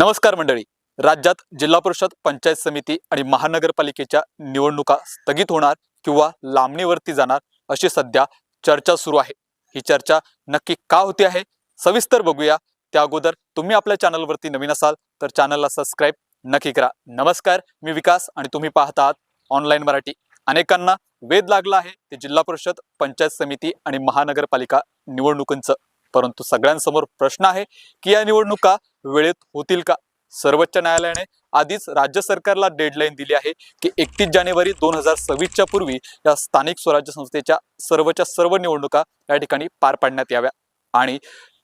नमस्कार मंडळी. राज्यात जिल्हा परिषद पंचायत समिती आणि महानगरपालिकेच्या निवडणुका स्थगित होणार किंवा लांबणीवरती जाणार अशी सध्या चर्चा सुरू आहे. ही चर्चा नक्की का होती आहे? सविस्तर बघूया. त्या अगोदर तुम्ही आपल्या चॅनलवरती नवीन असाल तर चॅनलला सबस्क्राईब नक्की करा. नमस्कार मी विकास आणि तुम्ही पाहत आहात ऑनलाईन मराठी. अनेकांना वेध लागला आहे ते जिल्हा परिषद पंचायत समिती आणि महानगरपालिका निवडणुकांचं. परंतु सगळ्यांसमोर प्रश्न आहे की या निवडणुका वेळेत होतील का? सर्वोच्च न्यायालयाने आधीच राज्य सरकारला डेडलाईन दिली आहे की एकतीस जानेवारी दोन हजार सव्वीसच्या पूर्वी या स्थानिक स्वराज्य संस्थेच्या सर्वच्या सर्व निवडणुका या ठिकाणी पार पाडण्यात याव्या. आणि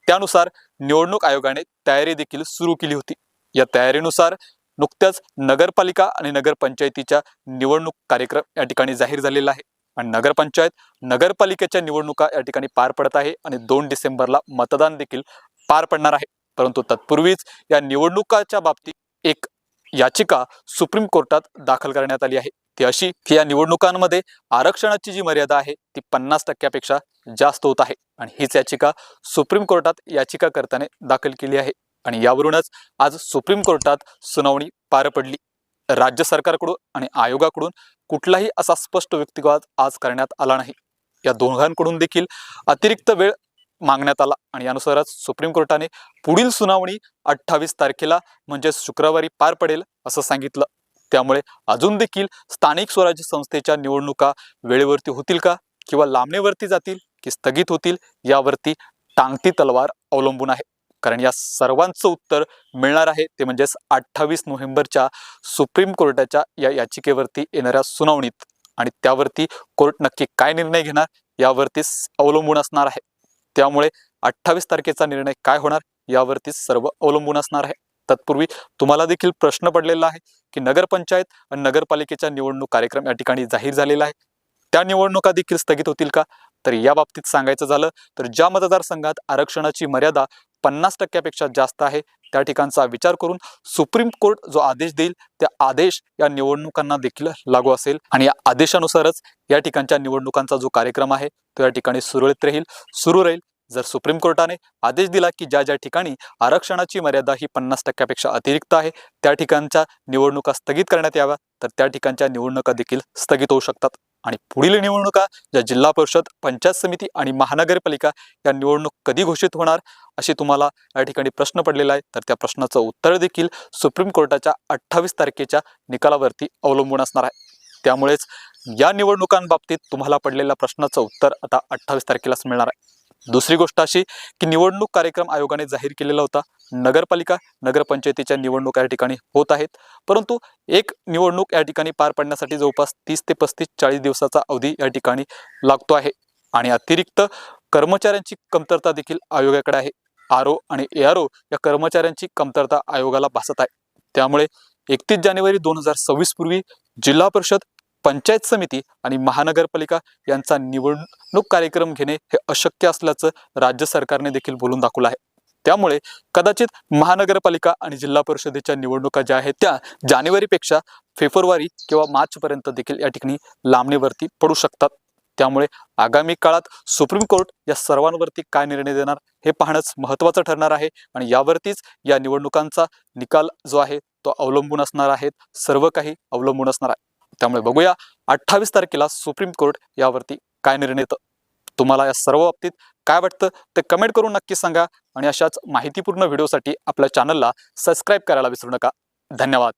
त्यानुसार निवडणूक आयोगाने तयारी देखील सुरू केली होती. या तयारीनुसार नुकत्याच नगरपालिका आणि नगरपंचायतीच्या निवडणूक कार्यक्रम या ठिकाणी जाहीर झालेला आहे. आणि नगरपंचायत नगरपालिकेच्या निवडणुका या ठिकाणी पार पडत आहे आणि दोन डिसेंबरला मतदान देखील पार पडणार आहे. परंतु तत्पूर्वीच या निवडणुकाच्या बाबतीत एक याचिका सुप्रीम कोर्टात दाखल करण्यात आली आहे. ती अशी की या निवडणुकांमध्ये आरक्षणाची जी मर्यादा आहे ती पन्नास टक्क्यापेक्षा जास्त होत आहे. आणि हीच याचिका सुप्रीम कोर्टात याचिका याचिकाकर्त्याने दाखल केली आहे. आणि यावरूनच आज सुप्रीम कोर्टात सुनावणी पार पडली. राज्य सरकारकडून आणि आयोगाकडून कुठलाही असा स्पष्ट व्यक्तिवाद आज करण्यात आला नाही. या दोघांकडून देखील अतिरिक्त वेळ मागण्यात आला. आणि यानुसारच सुप्रीम कोर्टाने पुढील सुनावणी अठ्ठावीस तारखेला म्हणजेच शुक्रवारी पार पडेल असं सांगितलं. त्यामुळे अजून देखील स्थानिक स्वराज्य संस्थेच्या निवडणुका वेळेवरती होतील का? किंवा लांबणीवरती जातील की स्थगित होतील? यावरती टांगती तलवार अवलंबून आहे. कारण या सर्वांचं उत्तर मिळणार आहे. ते म्हणजेच अठ्ठावीस नोव्हेंबरच्या सुप्रीम कोर्टाच्या या याचिकेवरती येणाऱ्या सुनावणीत. आणि त्यावरती कोर्ट नक्की काय निर्णय घेणार? यावरतीच अवलंबून असणार आहे. त्यामुळे अठ्ठावीस तारखेचा निर्णय काय होणार यावरती सर्व अवलंबून असणार आहे. तत्पूर्वी तुम्हाला देखील प्रश्न पडलेला आहे की नगरपंचायत आणि नगरपालिकेचा निवडणूक कार्यक्रम या ठिकाणी जाहीर झालेला आहे. त्या निवडणुका देखील स्थगित होतील का? तर या बाबतीत सांगायचं झालं तर ज्या मतदारसंघात आरक्षणाची मर्यादा पन्नास टक्क्यापेक्षा जास्त आहे. त्या ठिकाणचा विचार करून सुप्रीम कोर्ट जो आदेश देईल त्या आदेश या निवडणुकांना देखील लागू असेल. आणि या आदेशानुसारच या ठिकाणच्या निवडणुकांचा जो कार्यक्रम आहे तो या ठिकाणी सुरळीत राहील. सुरू राहील. जर सुप्रीम कोर्टाने आदेश दिला की ज्या ज्या ठिकाणी आरक्षणाची मर्यादा ही पन्नास टक्क्यापेक्षा अतिरिक्त आहे त्या ठिकाणच्या निवडणुका स्थगित करण्यात याव्या तर त्या ठिकाणच्या निवडणुका देखील स्थगित होऊ शकतात. आणि पुढील निवडणुका ज्या जिल्हा परिषद पंचायत समिती आणि महानगरपालिका या निवडणूक कधी घोषित होणार अशी तुम्हाला या ठिकाणी प्रश्न पडलेला आहे. तर त्या प्रश्नाचं उत्तर देखील सुप्रीम कोर्टाच्या अठ्ठावीस तारखेच्या निकालावरती अवलंबून असणार आहे. त्यामुळेच या निवडणुकांबाबतीत तुम्हाला पडलेल्या प्रश्नाचं उत्तर आता अठ्ठावीस तारखेलाच मिळणार आहे. दुसरी गोष्ट अशी की निवडणूक कार्यक्रम आयोगाने जाहीर केलेला होता. नगरपालिका नगरपंचायतीच्या निवडणूक या ठिकाणी होत आहेत. परंतु एक निवडणूक या ठिकाणी पार पडण्यासाठी जवळपास तीस ते पस्तीस चाळीस दिवसाचा अवधी या ठिकाणी लागतो आहे. आणि अतिरिक्त कर्मचाऱ्यांची कमतरता देखील आयोगाकडे आहे. आर ओ आणि ए आर ओ या कर्मचाऱ्यांची कमतरता आयोगाला भासत आहे. त्यामुळे एकतीस जानेवारी दोन हजार सव्वीस पूर्वी जिल्हा परिषद पंचायत समिती आणि महानगरपालिका यांचा निवडणूक कार्यक्रम घेणे हे अशक्य असल्याचं राज्य सरकारने देखील बोलून दाखवलं आहे. त्यामुळे कदाचित महानगरपालिका आणि जिल्हा परिषदेच्या निवडणुका ज्या आहेत त्या जानेवारीपेक्षा फेब्रुवारी किंवा मार्चपर्यंत देखील या ठिकाणी लांबणीवरती पडू शकतात. त्यामुळे आगामी काळात सुप्रीम कोर्ट या सर्वांवरती काय निर्णय देणार हे पाहणंच महत्त्वाचं ठरणार आहे आणि यावरतीच या निवडणुकांचा निकाल जो आहे तो अवलंबून असणार आहेत सर्व काही अवलंबून असणार आहे. त्यामुळे बघूया अठ्ठावीस तारखेला सुप्रीम कोर्ट यावरती काय निर्णय येतं. तुम्हाला या सर्व बाबतीत काय वाटतं ते कमेंट करून नक्की सांगा आणि अशाच माहितीपूर्ण व्हिडिओसाठी आपल्या चॅनलला सबस्क्राईब करायला विसरू नका. धन्यवाद.